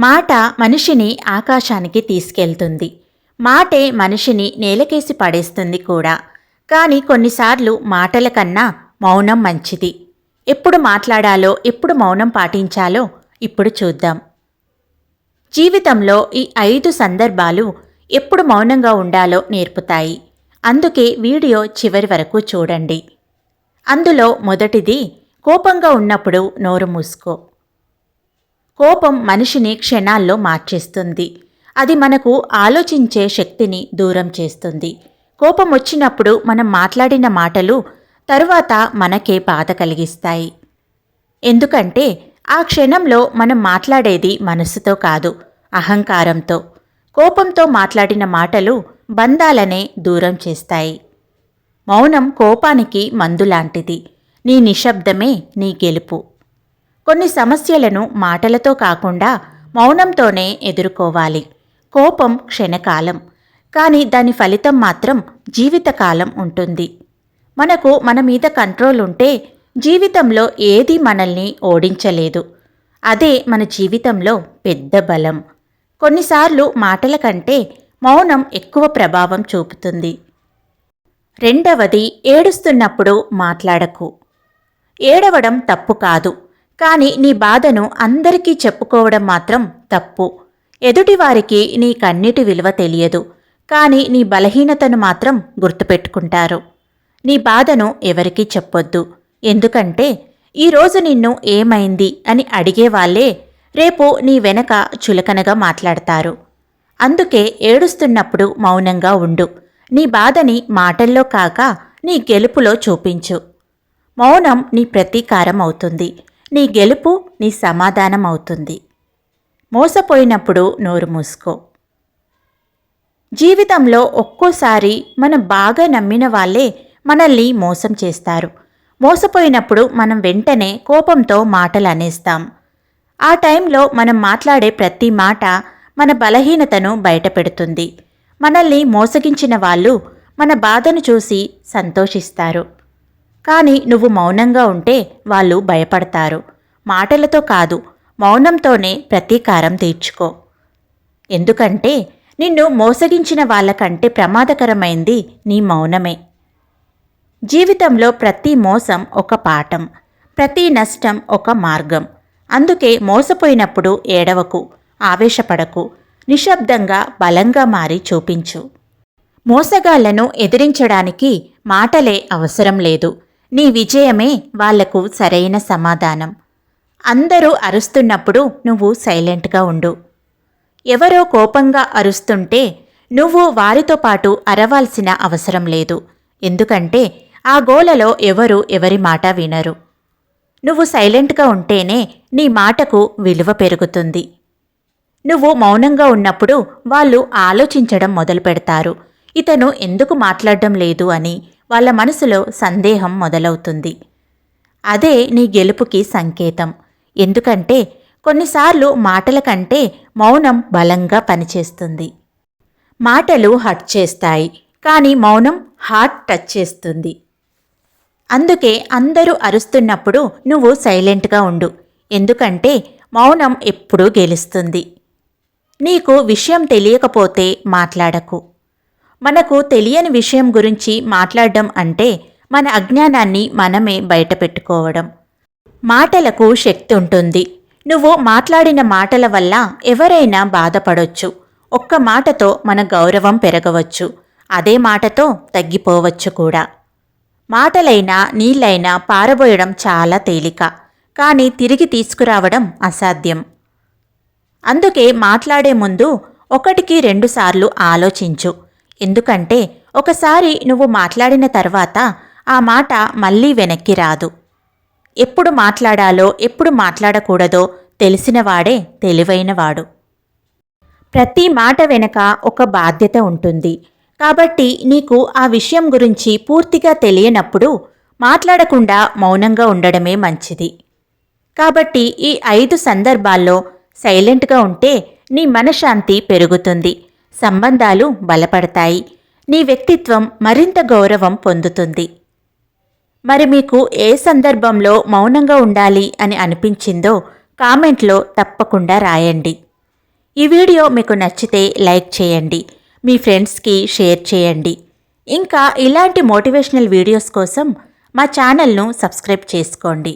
మాట మనిషిని ఆకాశానికి తీసుకెళ్తుంది. మాటే మనిషిని నేలకేసి పడేస్తుంది కూడా. కానీ కొన్నిసార్లు మాటల కన్నా మౌనం మంచిది. ఎప్పుడు మాట్లాడాలో ఎప్పుడు మౌనం పాటించాలో ఇప్పుడు చూద్దాం. జీవితంలో ఈ ఐదు సందర్భాలు ఎప్పుడు మౌనంగా ఉండాలో నేర్పుతాయి. అందుకే వీడియో చివరి వరకు చూడండి. అందులో మొదటిది కోపంగా ఉన్నప్పుడు నోరు మూసుకో. కోపం మనిషిని క్షణాల్లో మార్చేస్తుంది. అది మనకు ఆలోచించే శక్తిని దూరం చేస్తుంది. కోపం వచ్చినప్పుడు మనం మాట్లాడిన మాటలు తరువాత మనకే బాధ కలిగిస్తాయి. ఎందుకంటే ఆ క్షణంలో మనం మాట్లాడేది మనసుతో కాదు అహంకారంతో. కోపంతో మాట్లాడిన మాటలు బంధాలనే దూరం చేస్తాయి. మౌనం కోపానికి మందులాంటిది. నీ నిశ్శబ్దమే నీ గెలుపు. కొన్ని సమస్యలను మాటలతో కాకుండా మౌనంతోనే ఎదుర్కోవాలి. కోపం క్షణకాలం. కానీ దాని ఫలితం మాత్రం జీవితకాలం ఉంటుంది. మనకు మన మీద కంట్రోల్ ఉంటే జీవితంలో ఏది మనల్ని ఓడించలేదు. అదే మన జీవితంలో పెద్ద బలం. కొన్నిసార్లు మాటల కంటే మౌనం ఎక్కువ ప్రభావం చూపుతుంది. రెండవది ఏడుస్తున్నప్పుడు మాట్లాడకు. ఏడవడం తప్పు కాదు. కానీ నీ బాధను అందరికీ చెప్పుకోవడం మాత్రం తప్పు. ఎదుటివారికి నీ కన్నిటి విలువ తెలియదు. కానీ నీ బలహీనతను మాత్రం గుర్తుపెట్టుకుంటారు. నీ బాధను ఎవరికీ చెప్పొద్దు. ఎందుకంటే ఈరోజు నిన్ను ఏమైంది అని అడిగేవాళ్ళే రేపు నీ వెనక చులకనగా మాట్లాడతారు. అందుకే ఏడుస్తున్నప్పుడు మౌనంగా ఉండు. నీ బాధని మాటల్లో కాక నీ గెలుపులో చూపించు. మౌనం నీ ప్రతీకారం అవుతుంది. నీ గెలుపు నీ సమాధానం అవుతుంది మోసపోయినప్పుడు నోరు మూసుకో. జీవితంలో ఒక్కోసారి మనం బాగా నమ్మిన వాళ్ళే మనల్ని మోసం చేస్తారు. మోసపోయినప్పుడు మనం వెంటనే కోపంతో మాటలు అనేస్తాం. ఆ టైంలో మనం మాట్లాడే ప్రతి మాట మన బలహీనతను బయటపెడుతుంది. మనల్ని మోసగించిన వాళ్ళు మన బాధను చూసి సంతోషిస్తారు. కానీ నువ్వు మౌనంగా ఉంటే వాళ్ళు భయపడతారు. మాటలతో కాదు మౌనంతోనే ప్రతీకారం తీర్చుకో. ఎందుకంటే నిన్ను మోసగించిన వాళ్ళకంటే ప్రమాదకరమైంది నీ మౌనమే. జీవితంలో ప్రతి మోసం ఒక పాఠం ప్రతి నష్టం ఒక మార్గం. అందుకే మోసపోయినప్పుడు ఏడవకు ఆవేశపడకు నిశ్శబ్దంగా బలంగా మారి చూపించు. మోసగాళ్ళను ఎదిరించడానికి మాటలే అవసరం లేదు. నీ విజయమే వాళ్ళకు సరైన సమాధానం. అందరూ అరుస్తున్నప్పుడు నువ్వు సైలెంట్గా ఉండు. ఎవరో కోపంగా అరుస్తుంటే నువ్వు వారితో పాటు అరవాల్సిన అవసరం లేదు. ఎందుకంటే ఆ గోలలో ఎవరు ఎవరి మాట వినరు. నువ్వు సైలెంట్గా ఉంటేనే నీ మాటకు విలువ పెరుగుతుంది. నువ్వు మౌనంగా ఉన్నప్పుడు వాళ్ళు ఆలోచించడం మొదలు పెడతారు ఇతను ఎందుకు మాట్లాడడం లేదు అని వాళ్ళ మనసులో సందేహం మొదలవుతుంది. అదే నీ గెలుపుకి సంకేతం. ఎందుకంటే కొన్నిసార్లు మాటల కంటే మౌనం బలంగా పనిచేస్తుంది. మాటలు హట్ చేస్తాయి కానీ మౌనం హార్ట్ టచ్ చేస్తుంది. అందుకే అందరూ అరుస్తున్నప్పుడు నువ్వు సైలెంట్గా ఉండు. ఎందుకంటే మౌనం ఎప్పుడూ గెలుస్తుంది. నీకు విషయం తెలియకపోతే మాట్లాడకు. మనకు తెలియని విషయం గురించి మాట్లాడడం అంటే మన అజ్ఞానాన్ని మనమే బయటపెట్టుకోవడం. మాటలకు శక్తి ఉంటుంది. నువ్వు మాట్లాడిన మాటల వల్ల ఎవరైనా బాధపడొచ్చు. ఒక్క మాటతో మన గౌరవం పెరగవచ్చు. అదే మాటతో తగ్గిపోవచ్చు కూడా. మాటలైనా నీళ్ళైనా పారబోయడం చాలా తేలిక. కానీ తిరిగి తీసుకురావడం అసాధ్యం. అందుకే మాట్లాడే ముందు ఒకటికి రెండుసార్లు ఆలోచించు. ఎందుకంటే ఒకసారి నువ్వు మాట్లాడిన తర్వాత ఆ మాట మళ్ళీ వెనక్కి రాదు. ఎప్పుడు మాట్లాడాలో ఎప్పుడు మాట్లాడకూడదో తెలిసినవాడే తెలివైనవాడు ప్రతి మాట వెనక ఒక బాధ్యత ఉంటుంది. కాబట్టి నీకు ఆ విషయం గురించి పూర్తిగా తెలియనప్పుడు మాట్లాడకుండా మౌనంగా ఉండడమే మంచిది. కాబట్టి ఈ ఐదు సందర్భాల్లో సైలెంట్గా ఉంటే నీ మనశ్శాంతి పెరుగుతుంది. సంబంధాలు బలపడతాయి. నీ వ్యక్తిత్వం మరింత గౌరవం పొందుతుంది. మరి మీకు ఏ సందర్భంలో మౌనంగా ఉండాలి అని అనిపించిందో కామెంట్లో తప్పకుండా రాయండి. ఈ వీడియో మీకు నచ్చితే లైక్ చేయండి. మీ ఫ్రెండ్స్కి షేర్ చేయండి. ఇంకా ఇలాంటి మోటివేషనల్ వీడియోస్ కోసం మా ఛానల్ను సబ్స్క్రైబ్ చేసుకోండి.